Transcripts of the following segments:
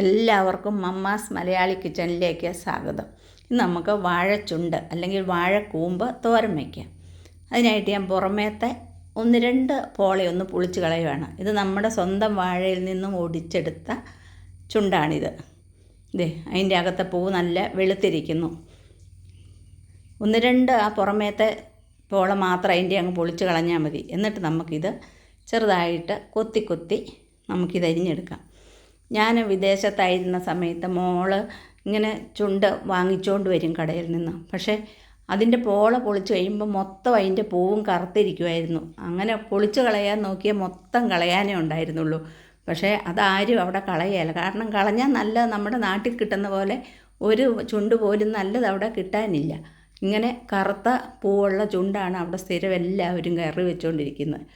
എല്ലാവർക്കും മമ്മാസ് മലയാളി കിച്ചണിലേക്ക് സ്വാഗതം. ഇന്ന് നമുക്ക് വാഴച്ചുണ്ട് അല്ലെങ്കിൽ വാഴക്കൂമ്പ് തോരൻ വയ്ക്കാം അതിനായിട്ട് ഞാൻ പുറമേത്തെ ഒന്ന് രണ്ട് പോളെ ഒന്ന് പുളിച്ച് കളയുവാണ്. ഇത് നമ്മുടെ സ്വന്തം വാഴയിൽ നിന്നും ഒടിച്ചെടുത്ത ചുണ്ടാണിത്. ഇതേ അതിന്റെ അകത്തെ പൂവ് നല്ല വെളുത്തിരിക്കുന്നു. ഒന്ന് രണ്ട് ആ പുറമേത്തെ പോള മാത്രം അതിന്റെ അങ്ങ് പൊളിച്ച് കളഞ്ഞാൽ മതി. എന്നിട്ട് നമുക്കിത് ചെറുതായിട്ട് കൊത്തി കൊത്തി നമുക്കിത് അരിഞ്ഞെടുക്കാം. ഞാൻ വിദേശത്തായിരുന്ന സമയത്ത് മോൾ ഇങ്ങനെ ചുണ്ട് വാങ്ങിച്ചുകൊണ്ട് വരും കടയിൽ നിന്ന്. പക്ഷേ അതിന്റെ പോള പൊളിച്ച് കഴിയുമ്പോൾ മൊത്തം അതിന്റെ പൂവും കറുത്തിരിക്കുമായിരുന്നു അങ്ങനെ പൊളിച്ച് കളയാൻ നോക്കിയാൽ മൊത്തം കളയാനേ ഉണ്ടായിരുന്നുള്ളൂ. പക്ഷേ അതാരും അവിടെ കളയല്ല കാരണം കളഞ്ഞാൽ നല്ല നമ്മുടെ നാട്ടിൽ കിട്ടുന്ന പോലെ ഒരു ചുണ്ട് പോലും നല്ലത് അവിടെ കിട്ടാനില്ല. ഇങ്ങനെ കറുത്ത പൂവുള്ള ചുണ്ടാണ് അവിടെ സ്ഥിരം എല്ലാവരും കയറി വെച്ചുകൊണ്ടിരിക്കുന്നത്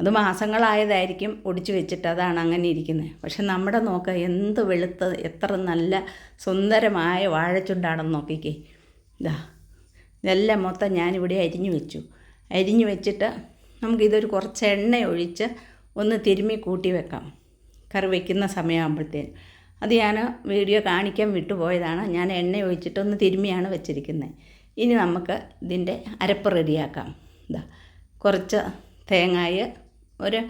അത് മാസങ്ങളായതായിരിക്കും ഒടിച്ചു വെച്ചിട്ട് അതാണ് അങ്ങനെ ഇരിക്കുന്നത്. പക്ഷെ നമ്മുടെ നോക്ക എന്ത് വെളുത്ത് എത്ര നല്ല സുന്ദരമായ വാഴച്ചുണ്ടാണെന്ന് നോക്കിക്കേ. ഇതാ ഇതെല്ലാം മൊത്തം ഞാനിവിടെ അരിഞ്ഞു വെച്ചു. അരിഞ്ഞു വെച്ചിട്ട് നമുക്കിതൊരു കുറച്ച് എണ്ണ ഒഴിച്ച് ഒന്ന് തിരുമ്മി കൂട്ടി വെക്കാം. കറി വയ്ക്കുന്ന സമയമാകുമ്പോഴത്തേന്. അത് ഞാൻ വീഡിയോ കാണിക്കാൻ വിട്ടുപോയതാണ്. ഞാൻ എണ്ണ ഒഴിച്ചിട്ട് ഒന്ന് തിരുമ്മിയാണ് വെച്ചിരിക്കുന്നത്. ഇനി നമുക്ക് ഇതിന്റെ അരപ്പ് റെഡിയാക്കാം. ഇതാ കുറച്ച് തേങ്ങായ ഒരു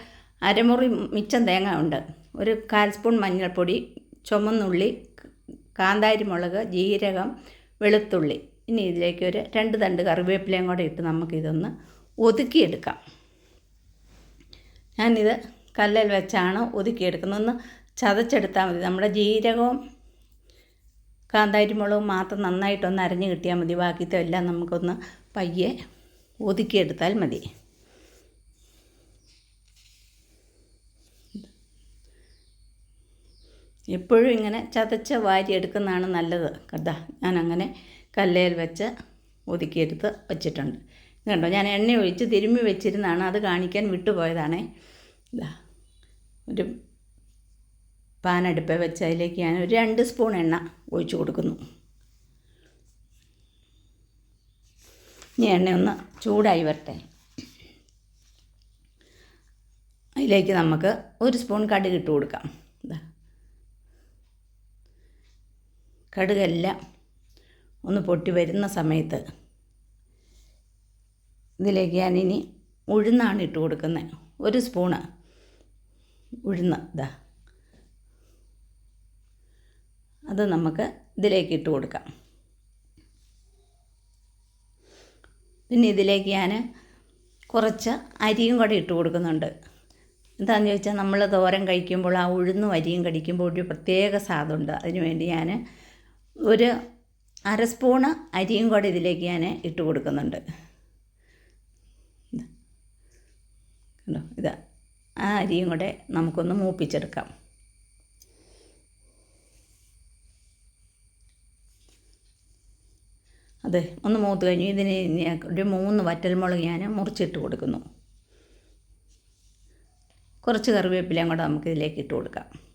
അരമുറി മിച്ചം തേങ്ങ ഉണ്ട്. ഒരു കാൽ സ്പൂൺ മഞ്ഞൾപ്പൊടി ചുമന്നുള്ളി കാന്താരി മുളക് ജീരകം വെളുത്തുള്ളി. ഇനി ഇതിലേക്ക് ഒരു രണ്ട് തണ്ട് കറിവേപ്പിലയും കൂടെ ഇട്ട് നമുക്കിതൊന്ന് ഒതുക്കിയെടുക്കാം. ഞാനിത് കല്ലിൽ വെച്ചാണ് ഒതുക്കിയെടുക്കുന്നത്. ഒന്ന് ചതച്ചെടുത്താൽ മതി. നമ്മുടെ ജീരകവും കാന്താരി മുളകും മാത്രം നന്നായിട്ടൊന്ന് അരഞ്ഞു കിട്ടിയാൽ മതി. ബാക്കിത്തെ എല്ലാം നമുക്കൊന്ന് പയ്യെ ഒതുക്കിയെടുത്താൽ മതി. എപ്പോഴും ഇങ്ങനെ ചതച്ച വാരി എടുക്കുന്നതാണ് നല്ലത്. കേട്ടോ ഞാൻ അങ്ങനെ കല്ലയിൽ വെച്ച് ഒതുക്കിയെടുത്ത് വെച്ചിട്ടുണ്ട്. കണ്ടോ ഞാൻ എണ്ണ ഒഴിച്ച് തിരുമ്മി വെച്ചിരുന്നാണ് അത് കാണിക്കാൻ വിട്ടുപോയതാണേ ഇതാ ഒരു പാനടുപ്പ് വെച്ച് അതിലേക്ക് ഞാൻ ഒരു രണ്ട് സ്പൂൺ എണ്ണ ഒഴിച്ചു കൊടുക്കുന്നു. ഇനി എണ്ണ ഒന്ന് ചൂടായി വരട്ടെ. അതിലേക്ക് നമുക്ക് ഒരു സ്പൂൺ കടുക് ഇട്ട് കൊടുക്കാം ഇതാ കടുകെല്ലാം ഒന്ന് പൊട്ടി വരുന്ന സമയത്ത്. ഇതിലേക്ക് ഞാനിനി ഉഴുന്നാണ് ഇട്ട് കൊടുക്കുന്നത് ഒരു സ്പൂണ് ഉഴുന്ന് ഇതാ അത് നമുക്ക് ഇതിലേക്ക് ഇട്ട് കൊടുക്കാം. പിന്നെ ഇതിലേക്ക് ഞാൻ കുറച്ച് അരിയും കൂടെ ഇട്ട് കൊടുക്കുന്നുണ്ട്. എന്താണെന്ന് ചോദിച്ചാൽ നമ്മൾ തോരൻ കഴിക്കുമ്പോൾ ആ ഉഴുന്നും അരിയും കടിക്കുമ്പോൾ ഒരു പ്രത്യേക സ്വാദുണ്ട്. അതിനുവേണ്ടി ഞാൻ ഒരു അര സ്പൂണ് അരിയും കൂടെ ഇതിലേക്ക് ഞാൻ ഇട്ട് കൊടുക്കുന്നുണ്ട്. കണ്ടോ? ഇതാ. ആ അരിയും കൂടെ നമുക്കൊന്ന് മൂപ്പിച്ചെടുക്കാം. അതെ ഒന്ന് മൂത്ത് കഴിഞ്ഞു ഇതിന് ഒരു മൂന്ന് വറ്റൽമുളക് ഞാൻ മുറിച്ചിട്ട് കൊടുക്കുന്നു. കുറച്ച് കറിവേപ്പിലയും കൂടെ നമുക്കിതിലേക്ക് ഇട്ട് കൊടുക്കാം.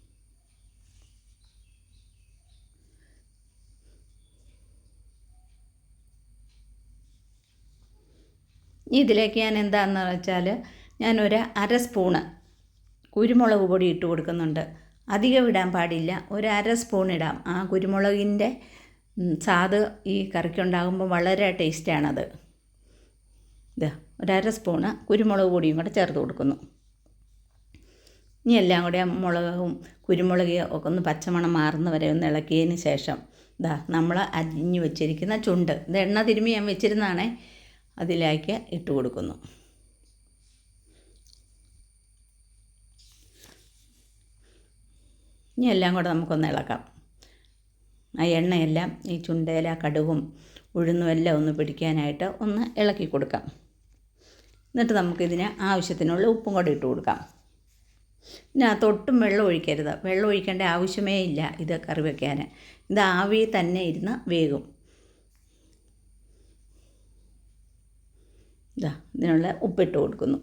ഇതിലേക്ക് ഞാൻ എന്താണെന്ന് വെച്ചാൽ ഞാനൊരു അര സ്പൂണ് കുരുമുളക് പൊടി ഇട്ട് കൊടുക്കുന്നുണ്ട്. അധികം ഇടാൻ പാടില്ല. ഒരു അര സ്പൂൺ ഇടാം. ആ കുരുമുളകിന്റെ സ്വാദ് ഈ കറിക്കുണ്ടാകുമ്പോൾ വളരെ ടേസ്റ്റാണത്. ഇത് ഒരര സ്പൂണ് കുരുമുളക് പൊടിയും കൂടെ ചേർത്ത് കൊടുക്കുന്നു. ഇനി എല്ലാം കൂടെ മുളകും കുരുമുളക് ഒക്കെ ഒന്ന് പച്ചമണം മാറുന്ന വരെ ഒന്ന് ഇളക്കിയതിന് ശേഷം ഇതാ നമ്മൾ അരിഞ്ഞു വെച്ചിരിക്കുന്ന ചുണ്ട്. ഇത് എണ്ണ തിരുമ്മി ഞാൻ വെച്ചിരുന്നാണേ അതിലേക്ക് ഇട്ട് കൊടുക്കുന്നു. ഇനി എല്ലാം കൂടെ നമുക്കൊന്ന് ഇളക്കാം. ആ എണ്ണയെല്ലാം ഈ ചുണ്ടയില കടുകും ഉഴുന്നും എല്ലാം ഒന്ന് പിടിക്കാനായിട്ട് ഒന്ന് ഇളക്കി കൊടുക്കാം. എന്നിട്ട് നമുക്കിതിന് ആവശ്യത്തിനുള്ള ഉപ്പും കൂടെ ഇട്ട് കൊടുക്കാം. ഇതിനകത്ത് തൊട്ടും വെള്ളം ഒഴിക്കരുത്. വെള്ളം ഒഴിക്കേണ്ട ആവശ്യമേ ഇല്ല ഇത് കറി വയ്ക്കാൻ ഇത് ആവി തന്നെ ഇരുന്ന് വേകും. ഇതാ ഇതിനുള്ള ഉപ്പിട്ട് കൊടുക്കുന്നു.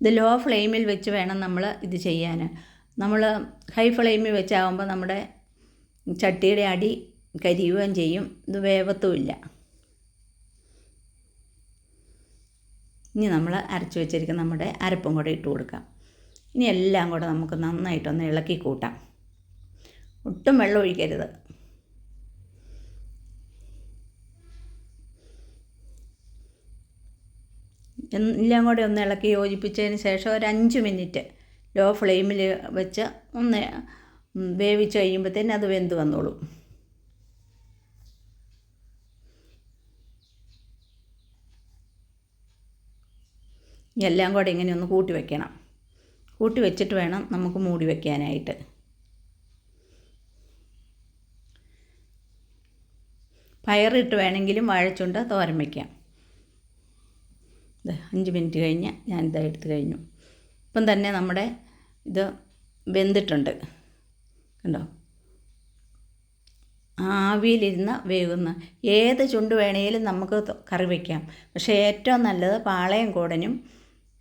ഇത് ലോ ഫ്ലെയിമിൽ വെച്ച് വേണം നമ്മൾ ഇത് ചെയ്യാൻ നമ്മൾ ഹൈ ഫ്ലെയിമിൽ വെച്ചാകുമ്പോൾ നമ്മുടെ ചട്ടിയുടെ അടി കരിയുകയും ചെയ്യും. ഇത് വേവത്തുമില്ല. ഇനി നമ്മൾ അരച്ച് വെച്ചിരിക്കുന്ന നമ്മുടെ അരപ്പും കൂടെ ഇട്ട് കൊടുക്കാം. ഇനി എല്ലാം കൂടെ നമുക്ക് നന്നായിട്ടൊന്ന് ഇളക്കി കൂട്ടാം. ഒട്ടും വെള്ളം ഒഴിക്കരുത്. എല്ലാം കൂടെ ഒന്ന് ഇളക്കി യോജിപ്പിച്ചതിന് ശേഷം ഒരു അഞ്ച് മിനിറ്റ് ലോ ഫ്ലെയിമിൽ വെച്ച് ഒന്ന് വേവിച്ച് കഴിയുമ്പോഴത്തേന് അത് വെന്ത് വന്നോളും. എല്ലാം കൂടെ ഇങ്ങനെ ഒന്ന് കൂട്ടി വെക്കണം. കൂട്ടി വെച്ചിട്ട് വേണം നമുക്ക് മൂടി വെക്കാനായിട്ട്. പയറിട്ട് വേണമെങ്കിലും വാഴച്ചുണ്ട തോരൻ വയ്ക്കാം അഞ്ച് മിനിറ്റ് കഴിഞ്ഞ് ഞാനിത് എടുത്തു കഴിഞ്ഞു. ഇപ്പം തന്നെ നമ്മുടെ ഇത് വെന്തിട്ടുണ്ട്. കണ്ടോ? ആവിയിലിരുന്ന് വേകുന്ന ഏത് ചുണ്ട് വേണേലും നമുക്ക് കറി വയ്ക്കാം പക്ഷേ ഏറ്റവും നല്ലത് പാളയം കൂടനും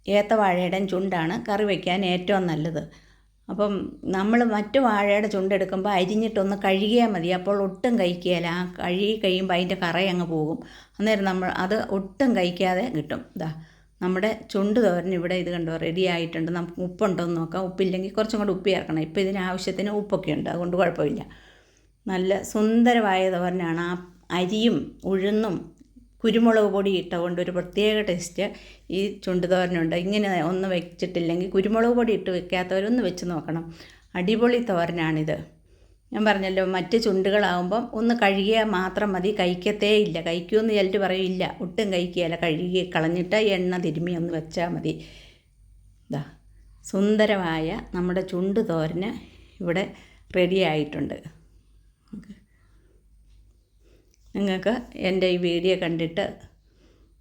ഏത്തവാഴയുടെയും ചുണ്ടാണ് കറി വയ്ക്കാൻ ഏറ്റവും നല്ലത്. അപ്പം നമ്മൾ മറ്റു വാഴയുടെ ചുണ്ടെടുക്കുമ്പോൾ അരിഞ്ഞിട്ടൊന്ന് കഴുകിയാൽ മതി. അപ്പോൾ ഒട്ടും കഴിക്കുകയില്ല. ആ കഴുകി കഴിയുമ്പോൾ അതിന്റെ കറയങ്ങ് പോകും. അന്നേരം നമ്മൾ അത് ഒട്ടും കഴിക്കാതെ കിട്ടും. ഇതാ നമ്മുടെ ചുണ്ട് തോരൻ ഇവിടെ ഇത് കണ്ടോ റെഡി ആയിട്ടുണ്ട്. നമുക്ക് ഉപ്പുണ്ടോ എന്ന് നോക്കാം. ഉപ്പില്ലെങ്കിൽ കുറച്ചും കൂടെ ഉപ്പ് ചേർക്കണം. ഇപ്പോൾ ഇതിന് ആവശ്യത്തിന് ഉപ്പൊക്കെ ഉണ്ട്. അതുകൊണ്ട് കുഴപ്പമില്ല. നല്ല സുന്ദരമായ തോരനാണ്. ആ അരിയും ഉഴുന്നും കുരുമുളക് പൊടി ഇട്ടുകൊണ്ട് ഒരു പ്രത്യേക ടേസ്റ്റ് ഈ ചുണ്ട് തോരനുണ്ട്. ഇങ്ങനെ ഒന്ന് വെച്ചിട്ടില്ലെങ്കിൽ കുരുമുളക് പൊടി ഇട്ട് വെക്കാത്തവരൊന്ന് വെച്ച് നോക്കണം. അടിപൊളി തോരനാണിത്. ഞാൻ പറഞ്ഞല്ലോ മറ്റ് ചുണ്ടുകളാകുമ്പം ഒന്ന് കഴുകിയാൽ മാത്രം മതി കഴിക്കത്തേ ഇല്ല. കഴിക്കുമെന്ന് ചിലർ പറയും ഇല്ല. ഒട്ടും കഴിക്കുകയില്ല. കഴുകി കളഞ്ഞിട്ട് എണ്ണ തിരുമ്മി ഒന്ന് വെച്ചാൽ മതി. ഇതാ സുന്ദരമായ നമ്മുടെ ചുണ്ട് തോരന് ഇവിടെ റെഡി ആയിട്ടുണ്ട്. നിങ്ങൾക്ക് എന്റെ ഈ വീഡിയോ കണ്ടിട്ട്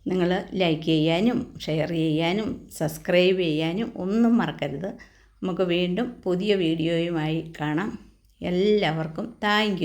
നിങ്ങൾ ലൈക്ക് ചെയ്യാനും ഷെയർ ചെയ്യാനും സബ്സ്ക്രൈബ് ചെയ്യാനും ഒന്നും മറക്കരുത്. നമുക്ക് വീണ്ടും പുതിയ വീഡിയോയുമായി കാണാം. എല്ലാവർക്കും താങ്ക്